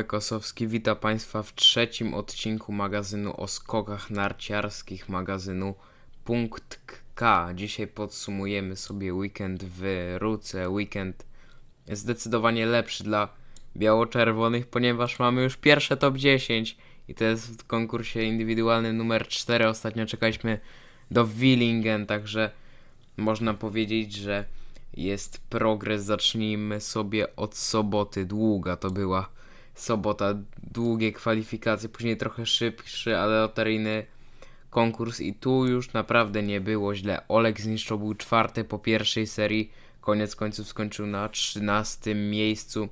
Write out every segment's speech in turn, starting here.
Olek Osowski, witam Państwa w trzecim odcinku magazynu o skokach narciarskich, magazynu Punkt K. Dzisiaj podsumujemy sobie weekend w Ruce, weekend zdecydowanie lepszy dla biało-czerwonych, ponieważ mamy już pierwsze top 10 i to jest w konkursie indywidualnym numer 4. Ostatnio czekaliśmy do Willingen, także można powiedzieć, że jest progres. Zacznijmy sobie od soboty. Długa to była sobota, długie kwalifikacje, później trochę szybszy, ale loteryjny konkurs i tu już naprawdę nie było źle. Olek zniszczył był czwarty po pierwszej serii, koniec końców skończył na 13 miejscu.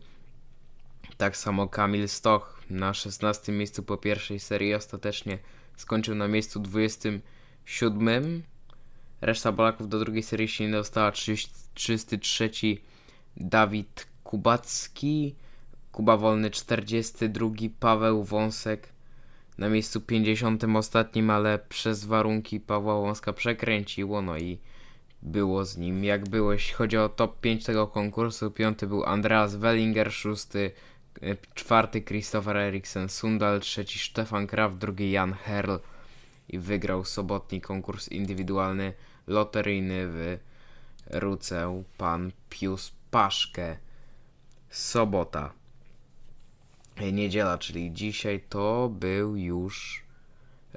Tak samo Kamil Stoch na 16 miejscu po pierwszej serii ostatecznie skończył na miejscu 27. Reszta Polaków do drugiej serii się nie dostała. 30 33 Dawid Kubacki, Kuba Wolny 42, Paweł Wąsek na miejscu 50 ostatnim, ale przez warunki Pawła Wąska przekręciło, no i było z nim jak było. Jeśli chodzi o top 5 tego konkursu, piąty był Andreas Wellinger, szósty, e, czwarty Christopher Eriksen Sundal, trzeci Stefan Kraft, drugi Jan Herl i wygrał sobotni konkurs indywidualny loteryjny w Ruceł pan Pius Paszkę. Sobota. Niedziela, czyli dzisiaj to był już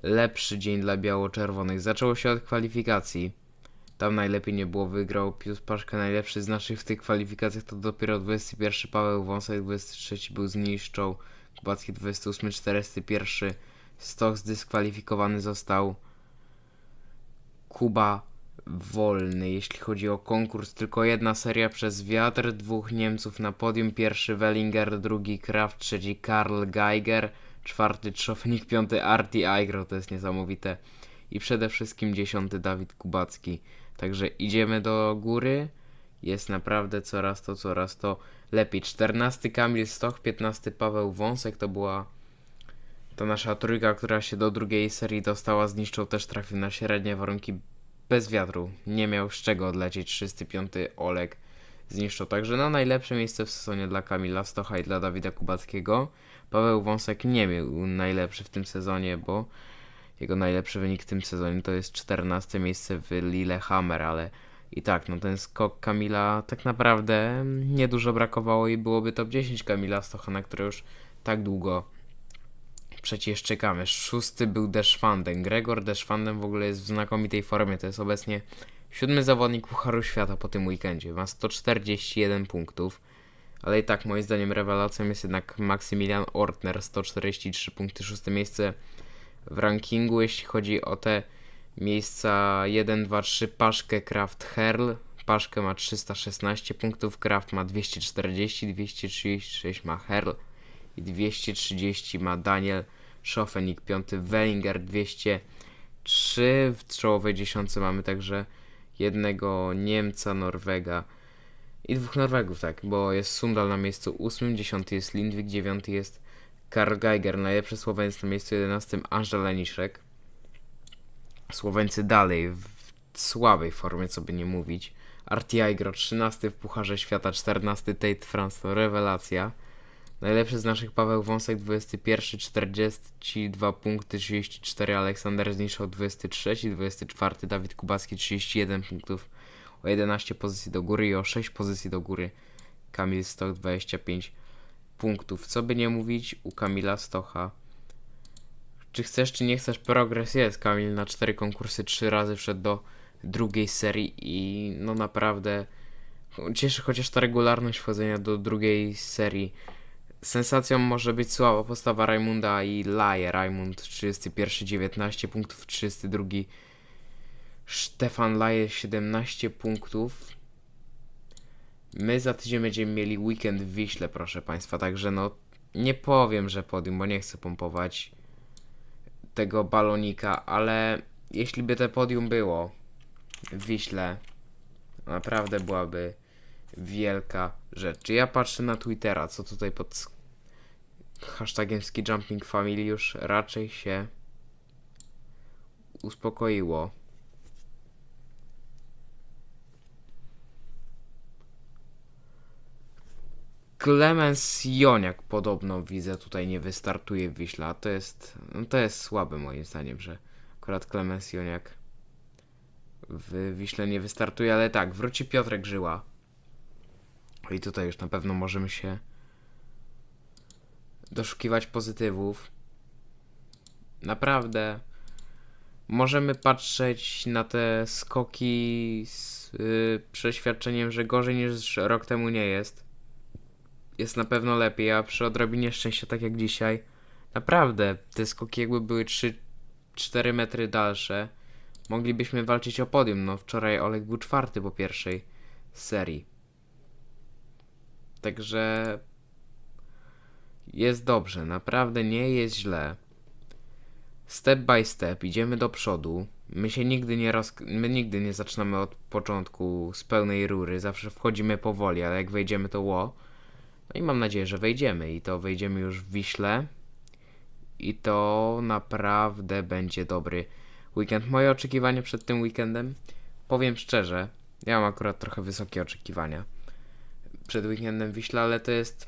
lepszy dzień dla biało-czerwonych. Zaczęło się od kwalifikacji. Tam najlepiej nie było, wygrał Pius Paszkę, najlepszy z naszych w tych kwalifikacjach to dopiero 21 Paweł Wąsek, 23 był zniszczał, Kubacki 28, 41 Stoch zdyskwalifikowany został Kuba wolny, jeśli chodzi o konkurs. Tylko jedna seria przez wiatr, dwóch Niemców na podium. Pierwszy Wellinger, drugi Kraft, trzeci Karl Geiger, czwarty Trzofnik, piąty Arti Aigro, to jest niesamowite. I przede wszystkim dziesiąty Dawid Kubacki. Także idziemy do góry. Jest naprawdę coraz to, coraz to lepiej. 14 Kamil Stoch, 15 Paweł Wąsek to była to nasza trójka, która się do drugiej serii dostała. Zniszczył też trafił na średnie warunki bez wiatru. Nie miał z czego odlecieć. 35 Olek zniszczył. Także no najlepsze miejsce w sezonie dla Kamila Stocha i dla Dawida Kubackiego. Paweł Wąsek nie był najlepszy w tym sezonie, bo jego najlepszy wynik w tym sezonie to jest 14 miejsce w Lillehammer, ale i tak, no ten skok Kamila tak naprawdę niedużo brakowało i byłoby top 10 Kamila Stocha, na które już tak długo przecież czekamy. Szósty był Deszwanden. Gregor Deszwanden w ogóle jest w znakomitej formie. To jest obecnie siódmy zawodnik Pucharu Świata po tym weekendzie. Ma 141 punktów. Ale i tak moim zdaniem rewelacją jest jednak Maksymilian Ortner. 143 punkty, szóste miejsce w rankingu. Jeśli chodzi o te miejsca 1, 2, 3, Paszkę, Kraft, Herl. Paszkę ma 316 punktów, Kraft ma 240, 236 ma Herl i 230 ma Daniel Schofenik, piąty Wellinger 203. W czołowej dziesiątce mamy także jednego Niemca, Norwega i dwóch Norwegów, tak, bo jest Sundal na miejscu ósmym, dziesiąty jest Lindwik, dziewiąty jest Karl Geiger, najlepszy Słoweniec na miejscu 11, Angel Leniszek. Słoweńcy dalej w słabej formie, co by nie mówić. RTI Gro 13 w Pucharze Świata, 14 Tate France rewelacja. Najlepszy z naszych Paweł Wąsek 21, 42 punkty, 34 Aleksander Zniszał 23, 24 Dawid Kubacki 31 punktów, o 11 pozycji do góry i o 6 pozycji do góry Kamil Stoch 25 punktów. Co by nie mówić u Kamila Stocha. Czy chcesz, czy nie chcesz, progres jest. Kamil na 4 konkursy 3 razy wszedł do drugiej serii i no naprawdę cieszy chociaż ta regularność wchodzenia do drugiej serii Sensacją może być słaba postawa Raimunda i Laje. Raimund 31, 19 punktów, 32. Stefan Laje 17 punktów. My za tydzień będziemy mieli weekend w Wiśle, proszę Państwa, także no nie powiem, że podium, bo nie chcę pompować tego balonika, ale jeśli by te podium było w Wiśle, naprawdę byłaby wielka rzecz. Ja patrzę na Twittera, co tutaj pod hashtagiem Ski Jumping Family już raczej się uspokoiło. Klemens Joniak podobno widzę tutaj nie wystartuje w Wiśle, a to jest, no to jest słabe moim zdaniem, że akurat Klemens Joniak w Wiśle nie wystartuje, ale tak, wróci Piotrek Żyła. I tutaj już na pewno możemy się doszukiwać pozytywów. Naprawdę możemy patrzeć na te skoki z y, przeświadczeniem, że gorzej niż rok temu nie jest. Jest na pewno lepiej, a przy odrobinie szczęścia, tak jak dzisiaj, naprawdę te skoki jakby były 3-4 metry dalsze, moglibyśmy walczyć o podium. No wczoraj Olek był czwarty po pierwszej serii. Także jest dobrze, naprawdę nie jest źle. Step by step idziemy do przodu. My się nigdy nie roz... my nigdy nie zaczynamy od początku z pełnej rury, zawsze wchodzimy powoli, ale jak wejdziemy to ło. No i mam nadzieję, że wejdziemy i to wejdziemy już w Wiśle. I to naprawdę będzie dobry weekend. Moje oczekiwania przed tym weekendem, powiem szczerze, ja mam akurat trochę wysokie oczekiwania przed weekendem w Wiśle, ale to jest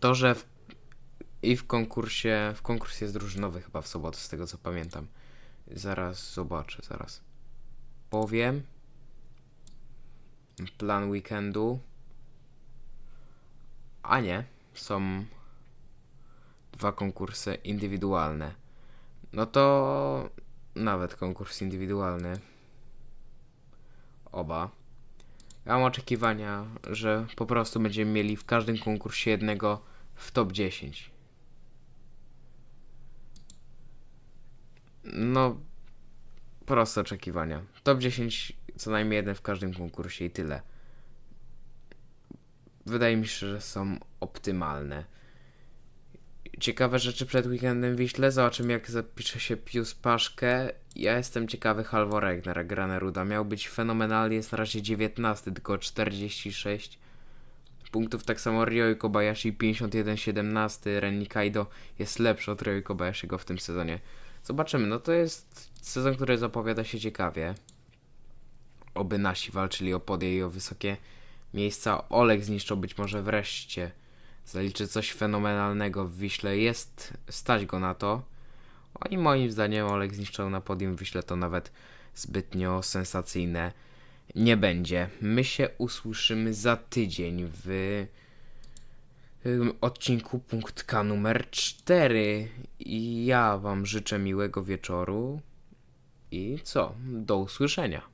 to, że w, i w konkursie, w konkursie jest drużynowy chyba w sobotę, z tego co pamiętam. Zaraz zobaczę, zaraz powiem. Plan weekendu. A nie, są dwa konkursy indywidualne. No to nawet konkurs indywidualny. Oba. Ja mam oczekiwania, że po prostu będziemy mieli w każdym konkursie jednego w top 10. No, proste oczekiwania. Top 10 co najmniej jeden w każdym konkursie i tyle. Wydaje mi się, że są optymalne. Ciekawe rzeczy przed weekendem Wiśle. Zobaczymy jak zapisze się Pius Paszkę. Ja jestem ciekawy Halvor Regnera, Graneruda. Miał być fenomenalny, jest na razie 19, tylko 46 punktów. Tak samo Ryo Kobayashi 51-17. Ren Nikaido jest lepszy od Ryo Kobayashiego w tym sezonie. Zobaczymy, no to jest sezon, który zapowiada się ciekawie. Oby nasi walczyli o podje i o wysokie miejsca. Olek zniszczył być może wreszcie. Zaliczy coś fenomenalnego w Wiśle. Jest stać go na to. O i moim zdaniem Olek zniszczył na podium w Wiśle to nawet zbytnio sensacyjne nie będzie. My się usłyszymy za tydzień w odcinku punkt K numer 4. I ja wam życzę miłego wieczoru. I co? Do usłyszenia.